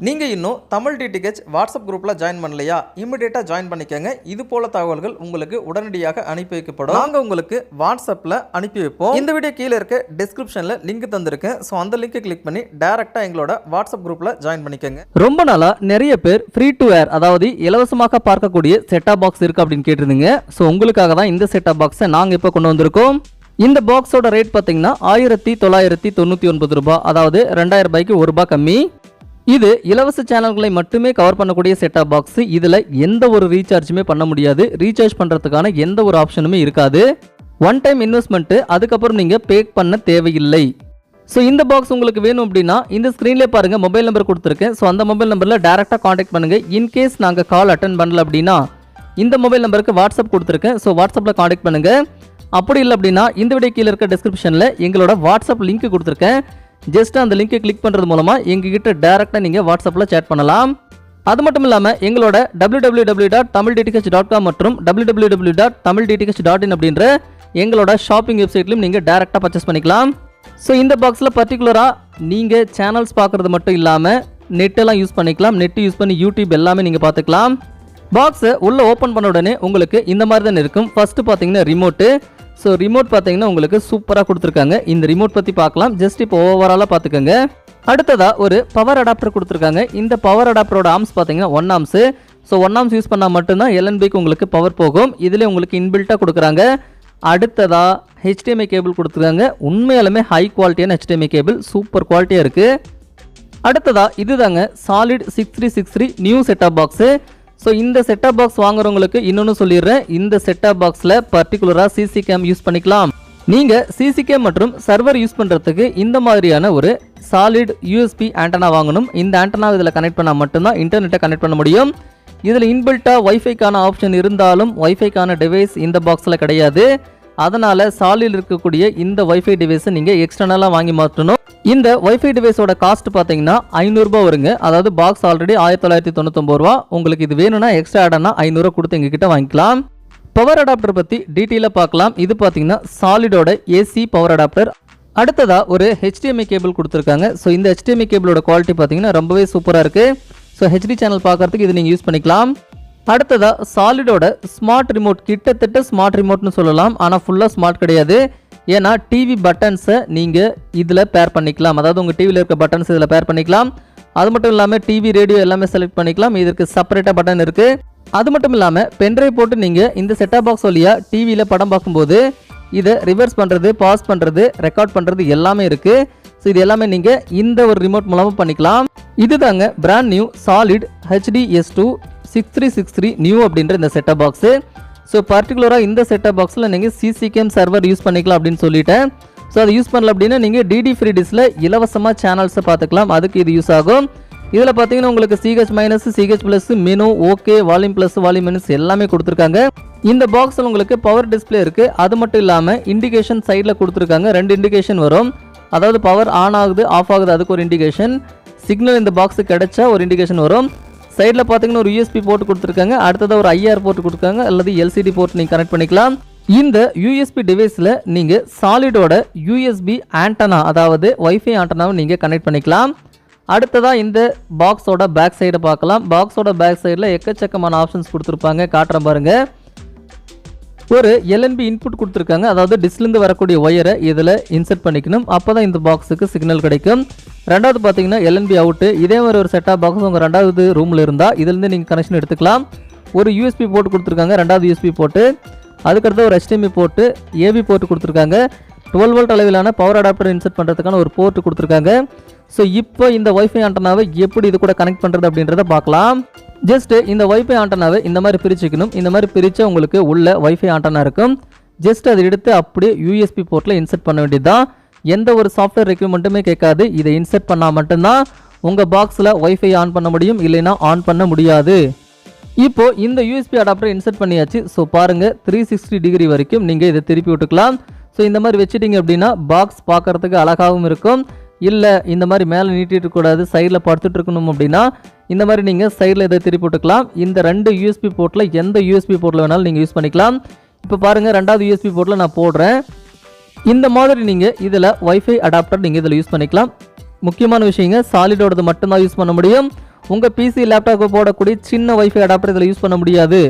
நீங்கள் இன்னும் Tamil DTH WhatsApp குரூப்பில் ஜாயின் பண்ணலையா? இமிடியேட்டாக ஜாயின் பண்ணிக்கோங்க. இது போல தகவல்கள் உங்களுக்கு உடனடியாக அனுப்பி வைக்கப்படும். நாங்கள் உங்களுக்கு வாட்ஸ்அப்பில் அனுப்பி வைப்போம். இந்த வீடியோ கீழே இருக்க டிஸ்கிரிப்ஷனில் லிங்க் தந்திருக்கேன். ஸோ அந்த லிங்கை கிளிக் பண்ணி டேரெக்டாக எங்களோட வாட்ஸ்அப் குரூப்பில் ஜாயின் பண்ணிக்கோங்க. ரொம்ப நாளாக நிறைய பேர் ஃப்ரீ டு ஏர் அதாவது இலவசமாக பார்க்கக்கூடிய செட்டாப் பாக்ஸ் இருக்குது அப்படின்னு கேட்டிருந்தீங்க. ஸோ உங்களுக்காக தான் இந்த செட்டாப் பாக்ஸை நாங்கள் இப்போ கொண்டு வந்திருக்கோம். இந்த பாக்ஸோட ரேட் பார்த்தீங்கன்னா ஆயிரத்தி தொள்ளாயிரத்தி தொண்ணூற்றி ஒன்பது ரூபாய் அதாவது ரெண்டாயிரம் ரூபாய்க்கு ஒரு ரூபாய் கம்மி. இது இலவச சேனல்களை மட்டுமே கவர் பண்ணக்கூடிய செட்டாப் பாக்ஸ் இதில் எந்த ஒரு ரீசார்ஜுமே பண்ண முடியாது. ரீசார்ஜ் பண்ணுறதுக்கான எந்த ஒரு ஆப்ஷனுமே இருக்காது. ஒன் டைம் இன்வெஸ்ட்மெண்ட்டு அதுக்கப்புறம் நீங்கள் பே பண்ண தேவையில்லை. ஸோ இந்த பாக்ஸ் உங்களுக்கு வேணும் அப்படின்னா இந்த ஸ்க்ரீன்லேயே பாருங்கள் மொபைல் நம்பர் கொடுத்துருக்கேன். ஸோ அந்த மொபைல் நம்பரில் டேரெக்டாக காண்டாக்ட் பண்ணுங்கள் இன்கேஸ் நாங்கள் கால் அட்டன் பண்ணல அப்படின்னா இந்த மொபைல் நம்பருக்கு வாட்ஸ்அப் கொடுத்துருக்கேன். ஸோ வாட்ஸ்அப்பில் காண்டாக்ட் பண்ணுங்கள் அப்படி இல்லை அப்படின்னா இந்த வீடியோ கீழே இருக்க டிஸ்கிரிப்ஷனில் எங்களோட வாட்ஸ்அப் லிங்க் கொடுத்துருக்கேன். ஜஸ்ட் அந்த லிங்கை கிளிக் பண்ணுறது மூலமாக எங்ககிட்ட டேரெக்டாக நீங்கள் வாட்ஸ்அப்பில் சேட் பண்ணலாம். அது மட்டும் இல்லாமல் எங்களோட W dot Tamil DTH dot com மற்றும் W dot Tamil DTH dot in அப்படின்ற எங்களோட ஷாப்பிங் வெப்சைட்லையும் நீங்கள் டேரெக்டாக பர்ச்சேஸ் பண்ணிக்கலாம். ஸோ இந்த பாக்ஸில் பர்டிகுலராக நீங்கள் சேனல்ஸ் பார்க்குறது மட்டும் இல்லாமல் நெட்டெல்லாம் யூஸ் பண்ணிக்கலாம். நெட் யூஸ் பண்ணி யூடியூப் எல்லாமே நீங்கள் பார்த்துக்கலாம். பாக்ஸை உள்ளே ஓப்பன் பண்ண உடனே உங்களுக்கு இந்த மாதிரி தான் இருக்கும். ஃபஸ்ட்டு பார்த்தீங்கன்னா ரிமோட்டு ஸோ ரிமோட் பார்த்தீங்கன்னா உங்களுக்கு சூப்பராக கொடுத்துருக்காங்க. இந்த ரிமோட் பற்றி பார்க்கலாம். ஜஸ்ட் இப்போ ஓவராலாக பார்த்துக்கோங்க. அடுத்ததா ஒரு பவர் அடாப்டர் கொடுத்துருக்காங்க. இந்த பவர் அடாப்டரோட ஆர்ம்ஸ் பார்த்தீங்கன்னா one arms so one arms use பண்ணால் மட்டும்தான் எல்என்பிக்கு உங்களுக்கு பவர் போகும். இதில் உங்களுக்கு இன்பில்ட்டாக கொடுக்குறாங்க. அடுத்ததா ஹெச்டிஎம்ஐ கேபிள் கொடுத்துருக்காங்க. உண்மையாலுமே ஹை குவாலிட்டியான ஹெச்டிஎம்ஐ கேபிள் சூப்பர் குவாலிட்டியாக இருக்குது அடுத்ததா இதுதாங்க solid six three six three new setup box so இந்த செட்டப் பாக்ஸ் வாங்குறவங்களுக்கு இன்னொன்று சொல்லிடுறேன். இந்த செட்டாப் பாக்ஸில் பர்டிகுலராக சிசி கேம் யூஸ் பண்ணிக்கலாம். நீங்கள் சிசி கேம் மற்றும் சர்வர் யூஸ் பண்ணுறதுக்கு இந்த மாதிரியான ஒரு சாலிட் யூஎஸ்பி ஆண்டனா வாங்கணும். இந்த ஆண்டனா இதில் கனெக்ட் பண்ணால் மட்டும்தான் இன்டர்நெட்டை கனெக்ட் பண்ண முடியும். இதில் இன்பில்ட்டாக வைஃபைக்கான ஆப்ஷன் இருந்தாலும் ஒய்ஃபைக்கான டிவைஸ் இந்த பாக்ஸில் கிடையாது. அதனால் சாலில் இருக்கக்கூடிய இந்த வைஃபை டிவைஸை நீங்கள் எக்ஸ்டர்னலாக வாங்கி மாற்றணும். இந்த வைஃபை டிவைஸோட காஸ்ட் பார்த்தீங்கன்னா ஐநூறுரூபா வருங்க. அதாவது பாக்ஸ் ஆல்ரெடி ஆயிரத்தி தொள்ளாயிரத்தி தொண்ணூத்தொம்பது ரூபா. உங்களுக்கு இது வேணும்னா எக்ஸ்ட்ரா ஆடனா ஐநூறுரூவா கொடுத்து எங்ககிட்ட வாங்கிக்கலாம். பவர் அடாப்டர் பற்றி டீட்டெயிலாக பார்க்கலாம். இது பார்த்தீங்கன்னா சாலிடோட ஏசி பவர் அடாப்டர் அடுத்ததாக ஒரு ஹெச்டிஎம்ஐ கேபிள் கொடுத்துருக்காங்க. ஸோ இந்த ஹெச்டிஎம்ஐ கேபிளோட குவாலிட்டி பார்த்தீங்கன்னா ரொம்பவே சூப்பராக இருக்குது ஸோ ஹெச்டி சேனல் பார்க்கறதுக்கு இது நீங்கள் யூஸ் பண்ணிக்கலாம். அடுத்ததாக சாலிடோட ஸ்மார்ட் ரிமோட் கிட்டத்தட்ட ஸ்மார்ட் ரிமோட்னு சொல்லலாம். ஆனால் ஃபுல்லாக ஸ்மார்ட் கிடையாது. ஏன்னா டிவி பட்டன்ஸை நீங்கள் இதில் பேர் பண்ணிக்கலாம். அதாவது உங்கள் டிவியில் இருக்க பட்டன்ஸ் இதில் பேர் பண்ணிக்கலாம். அது மட்டும் இல்லாமல் டிவி ரேடியோ எல்லாமே செலக்ட் பண்ணிக்கலாம். இதற்கு செப்பரேட்டாக பட்டன் இருக்குது அது மட்டும் இல்லாமல் பென்ட்ரைவ் போட்டு நீங்கள் இந்த செட்டாப் பாக்ஸ் வழியாக டிவியில் படம் பார்க்கும்போது இதை ரிவர்ஸ் பண்ணுறது பாஸ் பண்ணுறது ரெக்கார்ட் பண்ணுறது எல்லாமே இருக்குது ஸோ இது எல்லாமே நீங்கள் இந்த ஒரு ரிமோட் மூலமாக பண்ணிக்கலாம். இதுதாங்க brand new solid HD S two six three six three new அப்படின்ற இந்த செட்டப் பாக்ஸு ஸோ பர்டிகுலராக இந்த செட்டப் பாக்ஸில் நீங்கள் சிசிகேம் சர்வர் யூஸ் பண்ணிக்கலாம் அப்படின்னு சொல்லிட்டேன். ஸோ அதை யூஸ் பண்ணல அப்படின்னா நீங்கள் டிடி ஃப்ரீ டிஸில் இலவசமாக சேனல்ஸை பார்த்துக்கலாம். அதுக்கு இது யூஸ் ஆகும். இதில் பார்த்தீங்கன்னா உங்களுக்கு CH minus CH plus menu okay volume plus volume minus எல்லாமே கொடுத்துருக்காங்க. இந்த பாக்ஸில் உங்களுக்கு பவர் டிஸ்ப்ளே இருக்குது அது மட்டும் இல்லாமல் இண்டிகேஷன் சைடில் கொடுத்துருக்காங்க. ரெண்டு இண்டிகேஷன் வரும். அதாவது பவர் ஆன் ஆகுது ஆஃப் ஆகுது அதுக்கு ஒரு இண்டிகேஷன் சிக்னல் இந்த பாக்ஸுக்கு கிடைச்சா ஒரு இண்டிகேஷன் வரும். சைடில் பார்த்தீங்கன்னா ஒரு யூஎஸ்பி போட்டு கொடுத்துருக்காங்க. அடுத்ததாக ஒரு ஐஆர் போட்டு கொடுத்துருக்காங்க அல்லது எல்சிடி போர்ட் நீங்கள் கனெக்ட் பண்ணிக்கலாம். இந்த யூஎஸ்பி டிவைஸில் நீங்கள் சாலிடோட யூஎஸ்பி ஆண்டனா அதாவது ஒய்ஃபை ஆண்டனாவை நீங்கள் கனெக்ட் பண்ணிக்கலாம். அடுத்ததாக இந்த பாக்ஸோட பேக் சைடை பார்க்கலாம். பாக்ஸோட பேக் சைடில் எக்கச்சக்கமான ஆப்ஷன்ஸ் கொடுத்துருப்பாங்க. காட்டுறேன் பாருங்கள் ஒரு எல்என்பி இன்புட் கொடுத்துருக்காங்க. அதாவது டிஸ்லேருந்து வரக்கூடிய ஒயரை இதில் இன்சர்ட் பண்ணிக்கணும். அப்போ தான் இந்த பாக்ஸுக்கு சிக்னல் கிடைக்கும். ரெண்டாவது பார்த்தீங்கன்னா எல்என்பி அவுட்டு இதே மாதிரி ஒரு செட்டாக பாக்ஸ் உங்கள் ரெண்டாவது ரூமில் இருந்தால் இதுலேருந்து நீங்கள் கனெக்ஷன் எடுத்துக்கலாம். ஒரு யூஎஸ்பி போட்டு கொடுத்துருக்காங்க. ரெண்டாவது யூஎஸ்பி போட்டு அதுக்கடுத்து ஒரு ஹெச்டிஎம்இ போட்டு ஏபி போட்டு கொடுத்துருக்காங்க. டுவெல் வோல்ட் அளவிலான பவர் அடாப்டர் இன்செர்ட் பண்ணுறதுக்கான ஒரு போர்ட் கொடுத்துருக்காங்க. ஸோ இப்போ இந்த ஒய்ஃபை ஆண்டனாவை எப்படி இது கூட கனெக்ட் பண்ணுறது அப்படின்றத பார்க்கலாம். ஜஸ்ட் இந்த வைஃபை ஆண்டனாவை இந்த மாதிரி பிரிச்சுக்கணும். இந்த மாதிரி பிரிச்சா உங்களுக்கு உள்ள வைஃபை ஆண்டனா இருக்கும். ஜஸ்ட் அதை எடுத்து அப்படியே யூஎஸ்பி போர்ட்டில் இன்செர்ட் பண்ண வேண்டியதுதான். எந்த ஒரு சாஃப்ட்வேர் ரெக்யூமெண்ட்டுமே கேட்காது. இதை இன்செர்ட் பண்ணால் மட்டும்தான் உங்கள் பாக்ஸில் ஒய்ஃபை ஆன் பண்ண முடியும். இல்லைன்னா ஆன் பண்ண முடியாது. இப்போ இந்த யூஎஸ்பி அடாப்டர் இன்செர்ட் பண்ணியாச்சு. ஸோ பாருங்கள் த்ரீ சிக்ஸ்டி டிகிரி வரைக்கும் நீங்கள் இதை திருப்பி விட்டுக்கலாம். ஸோ இந்த மாதிரி வச்சுட்டிங்க அப்படின்னா பாக்ஸ் பார்க்கறதுக்கு அழகாகவும் இருக்கும். இல்லை இந்த மாதிரி மேலே நீட்டிட்டு இருக்கக்கூடாது. சைடில் படுத்துட்டு இருக்கணும் அப்படின்னா இந்த மாதிரி நீங்கள் சைடில் இதை திருப்பி போட்டுக்கலாம். இந்த ரெண்டு யூஎஸ்பி போர்ட்டில் எந்த யூஎஸ்பி போர்ட்டில் வேணாலும் நீங்கள் யூஸ் பண்ணிக்கலாம். இப்போ பாருங்கள் ரெண்டாவது யூஎஸ்பி போர்ட்டில் நான் போடுறேன். இந்த மாதிரி நீங்கள் இதில் வைஃபை அடாப்டர் நீங்கள் இதில் யூஸ் பண்ணிக்கலாம். முக்கியமான விஷயங்க சாலிடோடது மட்டும்தான் யூஸ் பண்ண முடியும். உங்கள் பிசி லேப்டாப்பு போடக்கூடிய சின்ன வைஃபை அடாப்டர் இதில் யூஸ் பண்ண முடியாது.